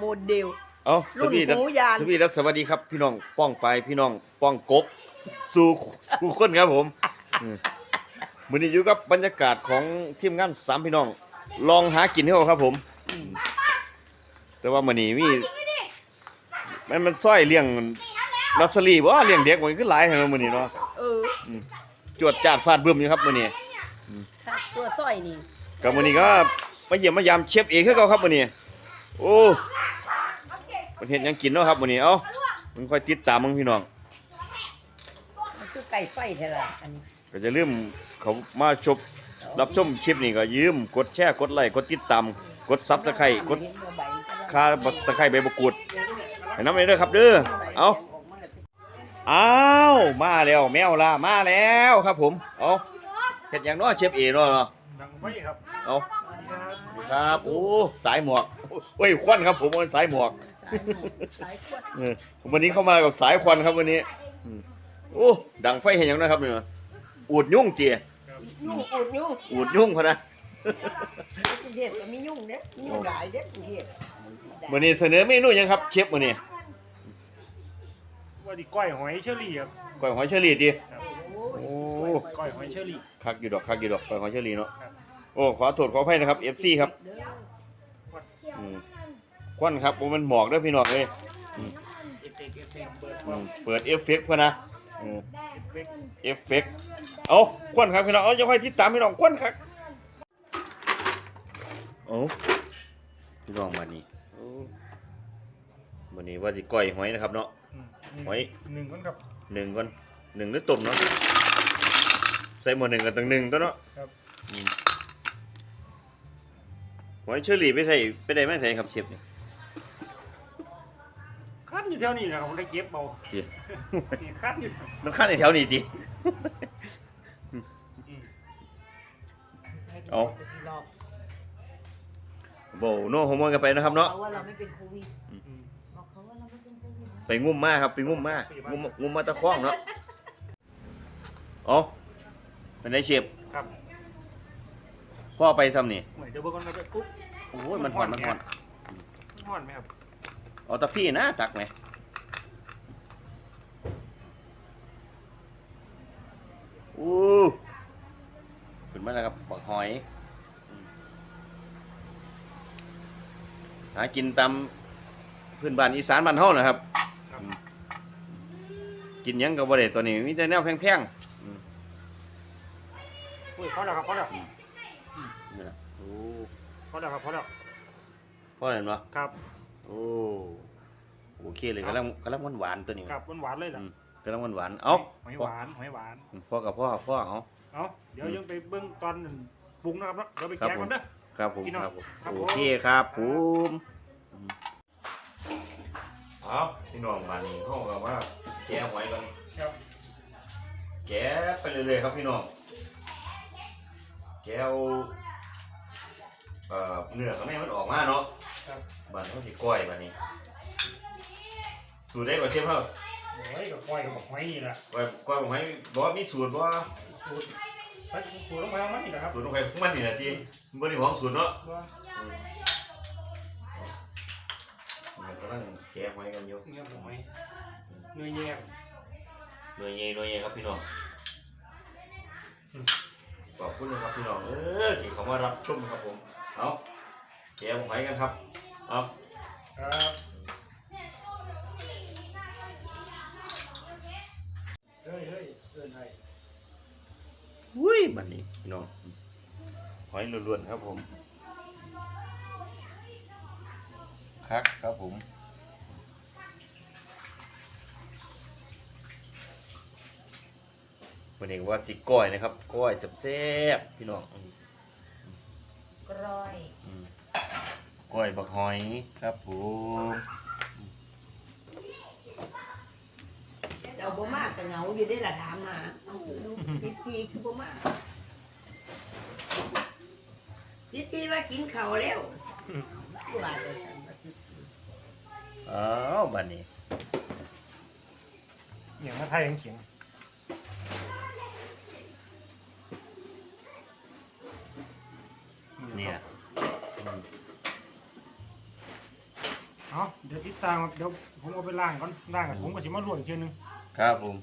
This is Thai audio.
โมเดล เอาสรุ่นวีดัสหูยาน สวีดัสสวัสดีครับ พี่น้องป้องไปพี่น้องป้องกก สู่สู่คนครับผมอืมมื้อนี้อยู่กับบรรยากาศของทีมงานสามพี่น้อง ลองหากินให้เราครับผม แต่ว่ามื้อนี้มีมันมันซ้อยเลี้ยงลอสซารีบ่เลี้ยงเด็กมันคือหลายแฮะมื้อนี้เนาะเออจวดจาดฟาดบึ้มอยู่ครับมื้อนี้ถ้าตัวสร้อยนี่กับมื้อนี้ก็มาเยี่ยมมายามเชฟเอกคือเก่าครับมื้อนี้โอ้ มันเฮ็ดหยังกินเนาะครับมื้อนี้เอ้ามึงค่อยติดตามมึงพี่น้องมันคือไก่ไฟแท้ละอันนี้ก็จะลืมเขามาชมรับชมคลิปนี้ก็ยืมกดแชร์กดไลค์กดติดตามกดซับสไครต์กดเห็นว่าใบมันก็ค่าบักสไครต์ใบมะกรูดให้น้ำเลยเด้อครับเด้อเอาอ้าวมาแล้วแมวล่ะมาแล้วครับผมเอาเฮ็ดหยังเนาะเชฟเอเนาะเนาะดังไว้ครับเอาครับโอ้สายหมวกโอ้ยควันครับผมมันสายหมวกสายขวด เออวันนี้เข้ามากับสายควันครับวันนี้อืมโอ้ดังไฟเห็นหยังนะครับเนี่ยอูดยุ่งเตี๋ยยุ่งอุดยุ่งอูดยุ่งพะนะกรุงเทพก็มียุ่งเด้ยุ่งหลายเด้กรุงเทพวันนี้เสนอเมนูหยังครับ เชฟวันนี้ว่าดีก้อยหอยเชอรี่ครับก้อยหอยเชอรี่ติโอ้ยโอ้ ก้อยหอยเชอรี่ คักอยู่ดอกคักอยู่ดอกก้อยหอยเชอรี่เนาะครับโอ้ขอโทษขออภัยนะครับ FC ครับเด้ออืม ควันครับโอ้มันหมอกเด้อพี่น้องเอ้ยเอฟเฟกต์เอฟเฟกต์เปิดอืความมเปิดเอฟเฟกต์พะนะอืมเอฟเฟกต์เอฟเฟกต์เอาควันครับพี่น้องเอาจะค่อยติดตามพี่น้องควันครับโอ้พี่น้องมานี่โอ้วันนี้ว่าสิก้อยหอยนะครับเนาะอืมหอยหนึ่งคนครับ หนึ่งก่อนหนึ่งหรือตุ่มเนาะใส่หมดหนึ่งกับตั้งหนึ่งตัวเนาะครับ อืมหอยเชอรี่ไปใส่ไปได้ไหมใส่ครับเชฟเนี่ย ขั้นอยู่แถวนี้นะครับผมได้เก็บเบาเดี๋ยวนี่ขั้นอยู่มันขั้นในแถวนี้ดิ อืมเอาจะมีรอบโบโน่ฮอร์โมนกันไปนะครับเนาะ เขาว่าเราไม่เป็นโควิดอืมบอกเขาว่าเราไม่เป็นโควิดนะ ไปงุ่มมาครับไปงุ่มมางุ่มงุ่มมาตะคองเนาะเอาเป็นไงเชฟครับพ่อไปซ้ำนี่หวยเดี๋ยวเบิ่งก่อนครับปุ๊บโอ้ยมันห่อนมันห่อน มันห่อนไหมครับ เอาตะพี่นะตักไหมอู้ขึ้น มาแล้วครับปักหอยอืมหากินตามพื้นบ้านอีสานบ้านเฮานะครับครับกินหยังก็บ่ได้ตัวนี้มีแต่แนวแพงอุ้ยพอแล้วครับพอแล้วๆนี่ล่ะโอ้พอแล้วครับพอแล้วพ่อเห็นบ่ครับ โอ้โอเคเลยกำลังกำลังหวานๆตัวนี้ ครับหวานๆเลยล่ะ อืม กำลังหวานๆเอ้าหอยหวานหอยหวานพ่อกับพ่อพ่อเอาเอาเดี๋ยวยังไปเบิ่งตอนปรุงนะครับเนาะเดี๋ยวไปครับแกงผมกันเด้อครับผมพี่น้องครับผมครับโอผมเคครับผมเอาพี่น้องบ้านนี้เขาก็ว่าแกะหอยกันครับแกะไปเรื่อยๆครับพี่น้องแกะเอาเอ่อเนื้อข้างในมันออกมาเนาะครับบ้านเขาสิก้อยบ้านนี้สูตรได้กว่าเชฟเฮา โอ้ยกับก้อยกับหอยนี่แหละก้อยก้อยผมให้บอกว่ามีสูตรบ่สูตรเฮ้ยสูตรลงไปเอามันนี่แหละครับสูตรของใครของมันนี่นะที่บ่ได้ของสูตรเนาะว่ามันกำลังแกะหอยกันอยู่เงี้ยหอยเนื้อแยกหน่วยใหญ่หน่วยใหญ่ครับพี่น้องอืมขอบคุณนะครับพี่น้องเออที่เขามารับชมครับผมเอาแกะหอยกันครับเอา ครับเฮ้ยเฮ้ยเอินไห้ อุ้ย บัดนี้พี่น้องหอยล้วนๆครับผมคักครับผมวันนี้ว่าสิก้อยนะครับก้อยแซ่บๆพี่น้องอืมกร้อยอืมก้อยบักหอยครับผม เอาบ่มากก็เหงาอยู่ได้ละถามมาเอาดูพี่ปีคือบ่มากพี่ปีว่ากินข้าวแล้วว่าจะทำว่าพี่ปีอ้าวบัดนี้อย่างมาไทยยังเขียงเนี่ยเอาเดี๋ยวติดตามครับเดี๋ยวผมเอาไปล้างก่อนล้างกับผมก็สิมาลวกอีกทีนึง ครับผม